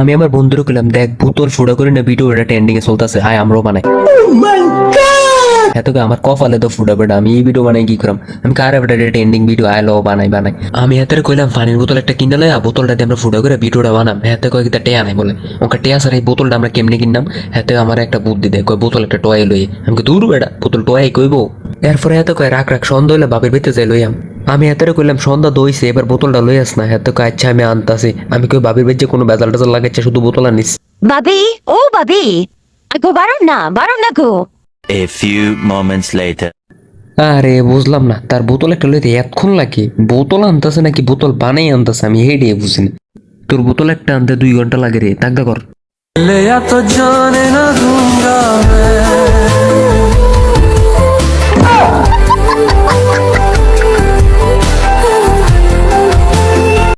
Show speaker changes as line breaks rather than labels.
আমি আমার বন্ধুরে কইলাম দেখ বোতল ফুড়া করে না ভিডিও এটা ট্রেন্ডিং এ চলতেছে। আয় আমরাও বানাই। এত আমার কপালে তো ফুটা বেটা আমি এই ভিডিও বানাই কি করাম আমি কার বেটা ট্রেন্ডিং ভিডিও আইলো বানাই বানাই। আমি হাতের কইলাম পানির বোতল একটা কিনে লয়া বোতলটা দিয়ে আমরা ফুটা করে ভিডিওটা বানাম। হাতে কয় কিতা টেয়া নাই বলে। ওকে টেয়া স্যার এই বোতলটা আমরা কেমনে কিনলাম? হাতে আমার একটা বুদ্ধি দেয় কয় বোতল একটা টয় লই। আমি কই, দূর বেটা বোতল টয় কইবো? এরপরে এত কয় রাখ রাখ সন্ধ্যা হইলে বাপের ভিতরে যাই লইয়াম। আমি এতটা কইলাম সন্ধ্যা দইছে এবার বোতলটা লই আস না। হাতে আচ্ছা আমি আনতাছি। আমি কই বাবির বেজে কোনো বেজাল টাজাল লাগাচ্ছে শুধু বোতল আনিস।
বাবি ও বাবি গো বারণ না বারণ না গো।
এ ফিউ মোমেন্টস লেটার
আরে বুঝলাম না। তার বোতল একটা লইতে এতক্ষণ লাগে। বোতল আনতাছে নাকি বোতল বানাই আনতাছে আমি হেডে বুঝি না। তোর বোতল একটা আনতে দুই ঘণ্টা লাগে রে তাক কর।
জানে না